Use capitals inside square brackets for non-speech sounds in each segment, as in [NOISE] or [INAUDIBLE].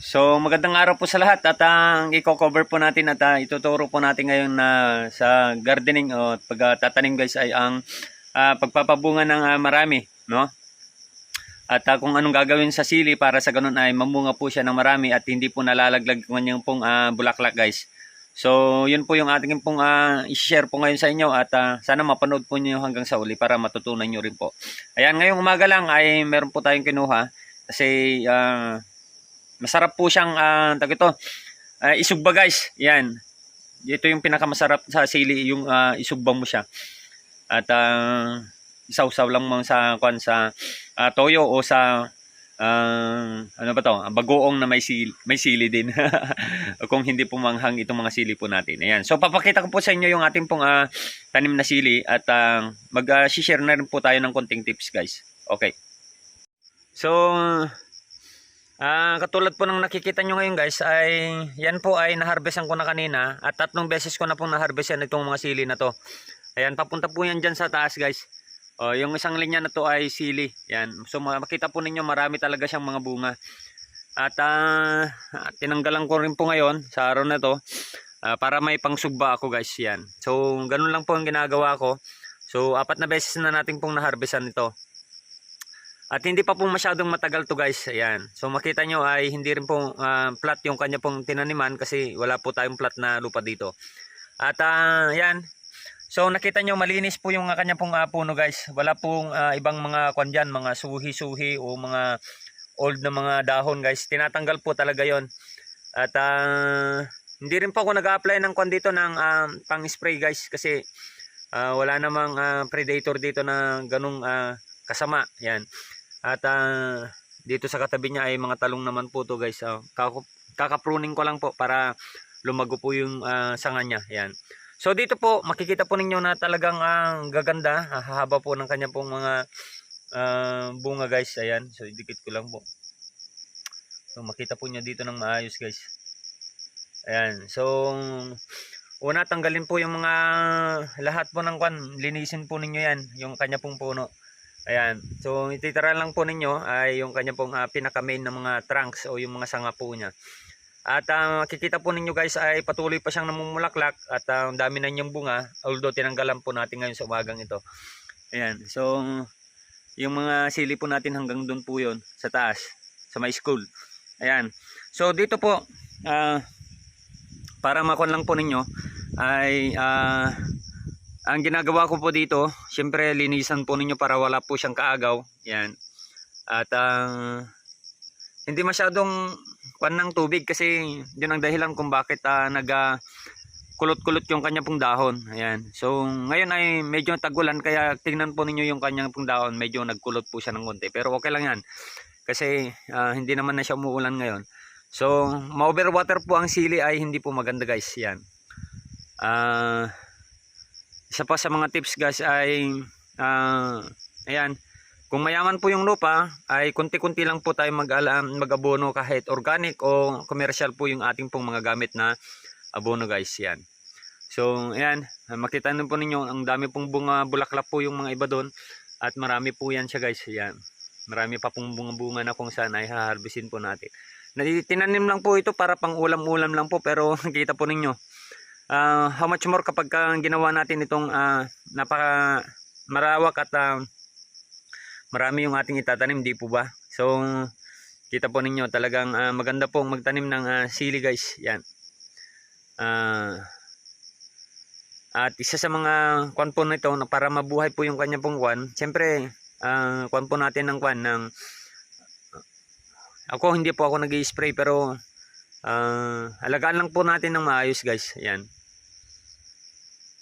So magandang araw po sa lahat at ang i-cover po natin at ah, ituturo po natin ngayon na sa gardening o pagtatanim guys ay ang ah, pagpapabunga ng ah, marami, no? At ah, kung anong gagawin sa sili para sa ganun ay mamunga po siya ng marami at hindi po nalalaglag yung kanyang pong ah, bulaklak guys. So yun po yung ating pong ah, i-share po ngayon sa inyo at ah, sana mapanood po niyo hanggang sa uli para matutunan niyo rin po. Ayan, ngayong umaga lang ay meron po tayong kinuha kasi ah, Masarap po siyang uh, tag ito. ah, isugba guys. Yan. Ito yung pinakamasarap sa sili yung ah, isugba mo siya. At uh, isaw-saw lang mo sa kwan sa ah, toyo o sa ah, ano ba to? Bagoong na may sili, may sili din. [LAUGHS] Kung hindi po manghang itong mga sili po natin. Ayan. So papakita ko po sa inyo yung ating pong ah, tanim na sili at ah, mag-share na rin po tayo ng konting tips guys. Okay. So Ah, katulad po ng nakikita nyo ngayon guys ay yan po ay naharvestan ko na kanina at tatlong beses ko na pong naharvestan itong mga sili na to. Ayan, papunta po yan dyan sa taas guys. O, yung isang linya na to ay sili. Yan. So makita po ninyo marami talaga siyang mga bunga. At ah, tinanggalan ko rin po ngayon sa araw na to ah, para may pangsugba ako guys. Yan. So ganun lang po ang ginagawa ko. So apat na beses na natin pong naharvestan ito. At hindi pa po masyadong matagal to guys. Ayan. So makita nyo ay hindi rin po ah, flat yung kanya pong tinaniman kasi wala po tayong flat na lupa dito. At uh, ayan. So nakita nyo malinis po yung kanya pong ah, puno guys. Wala pong ah, ibang mga kwan dyan, mga suhi-suhi o mga old na mga dahon guys. Tinatanggal po talaga yon At ah, hindi rin po ako nag-apply ng kwan dito ng ah, pang-spray guys kasi ah, wala namang ah, predator dito na ganung ah, kasama. Yan. At ah, dito sa katabi niya ay mga talong naman po to guys. Uh, kakapruning ko lang po para lumago po yung ah, sanga niya. Yan. So dito po makikita po ninyo na talagang ang gaganda. ah, hahaba po ng kanya pong mga ah, bunga guys. Ayan. So idikit ko lang po. So makita po niya dito ng maayos guys. Ayan. So una tanggalin po yung mga lahat po ng kwan. Linisin po ninyo yan. Yung kanya pong puno. Ayan. So, ititira lang po ninyo ay yung kanya pong uh, pinaka-main na mga trunks o yung mga sanga po niya. At uh, makikita po ninyo guys ay patuloy pa siyang namumulaklak at uh, ang dami na niyang bunga although tinanggalan po natin ngayon sa umagang ito. Ayan. So, yung mga sili po natin hanggang doon po yun sa taas sa my school. Ayan. So, dito po uh, para makon lang po ninyo ay uh, ang ginagawa ko po dito, syempre linisan po ninyo para wala po siyang kaagaw. Yan. At ang uh, hindi masyadong kwan ng tubig kasi yun ang dahilan kung bakit uh, nag uh, kulot-kulot yung kanya pong dahon. Ayan. So ngayon ay medyo tagulan kaya tingnan po ninyo yung kanyang pong dahon. Medyo nagkulot po siya ng konti. Pero okay lang yan. Kasi uh, hindi naman na siya umuulan ngayon. So ma-overwater po ang sili ay hindi po maganda guys. Yan. Ah... isa pa sa mga tips guys ay uh, ayan. Kung mayaman po yung lupa ay kunti-kunti lang po tayo mag-abono kahit organic o commercial po yung ating pong mga gamit na abono guys yan. So ayan makita nyo po ninyo ang dami pong bunga bulaklak po yung mga iba doon at marami po yan siya guys yan marami pa pong bunga-bunga na kung saan ay haharbisin po natin. Tinanim lang po ito para pang ulam-ulam lang po pero [LAUGHS] nakita po ninyo uh, how much more kapag ginawa natin itong uh, napaka marawak at uh, marami yung ating itatanim di po ba? So kita po ninyo talagang uh, maganda pong magtanim ng uh, sili guys. Yan. Uh, at isa sa mga kwan po nito na para mabuhay po yung kanya pong kwan siyempre uh, kwan po natin ng kwan ng ako hindi po ako nag spray pero uh, alagaan lang po natin ng maayos guys. Yan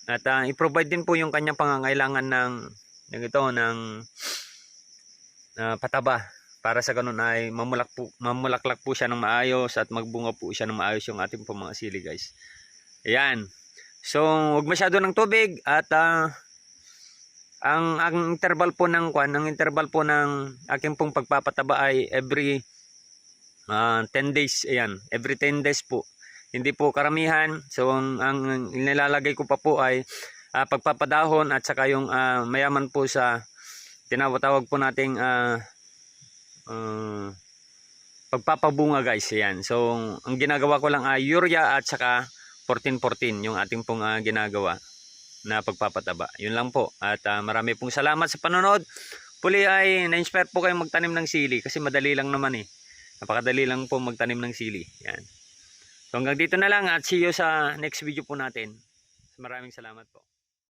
at uh, i-provide din po yung kanyang pangangailangan ng, ng ito, ng uh, pataba. Para sa ganun ay mamulak po, mamulaklak po siya ng maayos at magbunga po siya ng maayos yung ating po mga sili guys. Ayan. So, huwag masyado ng tubig at uh, ang, ang interval po ng kwan, ang interval po ng aking pong pagpapataba ay every uh, 10 days. Ayan, every 10 days po hindi po karamihan so ang, ang nilalagay ko pa po ay uh, pagpapadahon at saka yung uh, mayaman po sa tinawag po nating uh, uh, pagpapabunga guys. Ayan. So, ang ginagawa ko lang ay urea at saka 14-14 yung ating pong ah, ginagawa na pagpapataba. Yun lang po. At ah, marami pong salamat sa panonood. Puli ay na-inspire po kayong magtanim ng sili kasi madali lang naman eh. Napakadali lang po magtanim ng sili. Yan. So hanggang dito na lang at see you sa next video po natin. Maraming salamat po.